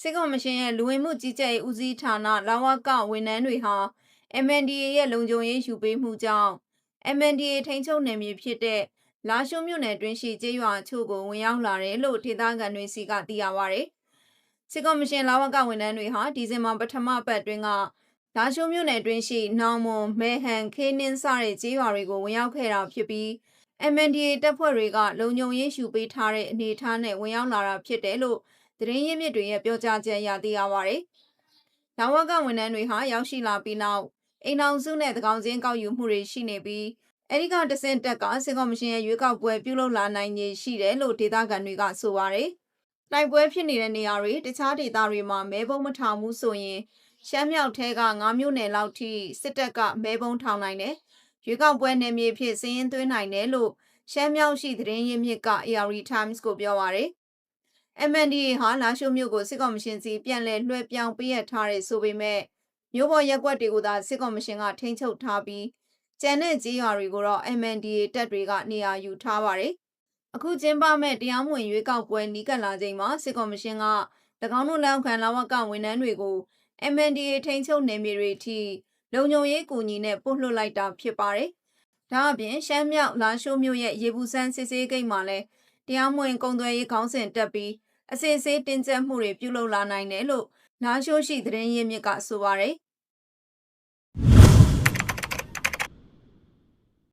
စစ်ကော်မရှင်ရဲ့လူဝင်မှုကြီးကြပ်ရေးဦးစီးဌာနလာဝကဝန်ထမ်းတွေဟာ MNDAA ရဲ့လုံခြုံရေးယူပေးမှုကြောင့် MNDAA ထိန်းချုပ်နယ်မြေဖြစ်တဲ့လာရှိုးမြို့နယ်တွင်းရှိကျေးရွာအချို့ကိုဝင်ရောက်လာတယ်လို့ဒေသခံတွေစီကသိရပါဗျ။စစ်ကော်မရှင်လာဝကဝန်ထမ်းတွေဟာဒီဇင်ဘာပထမပတ်တွင်းကလာရှိုးမြို့နယ်တွင်းရှိနောင်မွန်မဲဟန်ခေးနင်းစတဲ့ကျေးရွာတွေကိုဝင်ရောက်ခဲ့တာဖြစ်ပြီး MNDAA တပ်ဖွဲ့တွေကလုံခြုံရေးယူပေးထားတဲ့အနေအထားနဲ့ဝင်ရောက်လာတာဖြစ်တယ်လို့ သတင်းရင်းမြစ်တွေရဲ့ပြောကြားချက်အရသိရပါဗျ။လာဝကဝန်ထမ်းတွေဟာရောက်ရှိလာပြီးနောက်အိမ်အောင်စုနဲ့တကောင်ချင်းကောက်ယူမှုတွေရှိနေပြီးအဲဒီကတဆင့်တက်ကစစ်ကော်မရှင်ရဲ့ရွေးကောက်ပွဲပြုလုပ်လာနိုင်ခြေရှိတယ်လို့ဒေသခံတွေကဆိုပါတယ်။တိုက်ပွဲဖြစ်နေတဲ့နေရာတွေတခြားဒေသတွေမှာမဲပုံးမထောင်ဘူးဆိုရင်ရှမ်းမြောက်ထဲက9မြို့နယ်လောက်ထိစစ်တပ်ကမဲပုံးထောင်နိုင်တယ်။ရွေးကောက်ပွဲနယ်မြေဖြစ်စည်ရင်သွင်းနိုင်တယ်လို့ရှမ်းမြောက်ရှိသတင်းရင်းမြစ်က AR Times ကိုပြောပါတယ်။ MNDA ဟာလာရှိုးမြို့ကိုစစ်ကော်မရှင်စီပြန်လည်လွှဲပြောင်းပေးရထားတဲ့ဆိုပေမဲ့မြို့ပေါ်ရက်ကွက်တွေကိုသာစစ်ကော်မရှင်ကထိန်းချုပ်ထားပြီးကျန်တဲ့ကြီးရွာတွေကိုတော့ MNDA တပ်တွေကနေရာယူထားပါတယ်။အခုကျင်းပမဲ့တရားမဝင်ရွေးကောက်ပွဲနီးကပ်လာချိန်မှာစစ်ကော်မရှင်က၎င်းတို့လက်အောက်ခံလာဝကဝန်ထမ်းတွေကို MNDA ထိန်းချုပ်နယ်မြေတွေအထိလုံခြုံရေးကူညီနဲ့ပို့လွှတ်လိုက်တာဖြစ်ပါတယ်။ဒါအပြင်ရှမ်းမြောက်လာရှိုးမြို့ရဲ့ရေဘူးစန်းစစ်ဆေးဂိတ်မှာလည်းတရားမဝင်ကုန်သွယ်ရေးခေါင်းစဉ်တက်ပြီး အစစ်အဆေးတင်ကျပ်မှုတွေပြုလုပ်လာနိုင်တယ်လို့လာရှိုးရှိသတင်းရင်းမြစ်ကဆိုပါတယ်